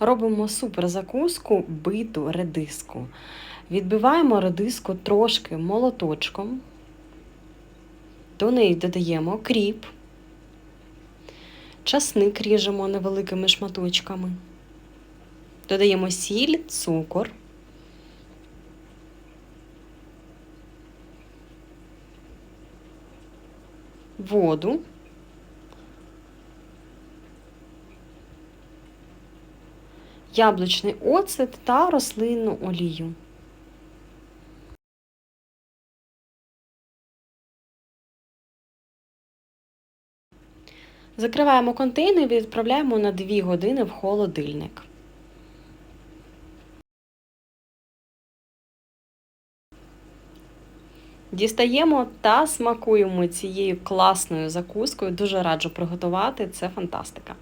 Робимо супер закуску биту редиску. Відбиваємо редиску трошки молоточком. До неї додаємо кріп, часник ріжемо невеликими шматочками. Додаємо сіль, цукор. Воду. Яблучний оцет та рослинну олію. Закриваємо контейнер і відправляємо на 2 години в холодильник. Дістаємо та смакуємо цією класною закускою. Дуже раджу приготувати. Це фантастика.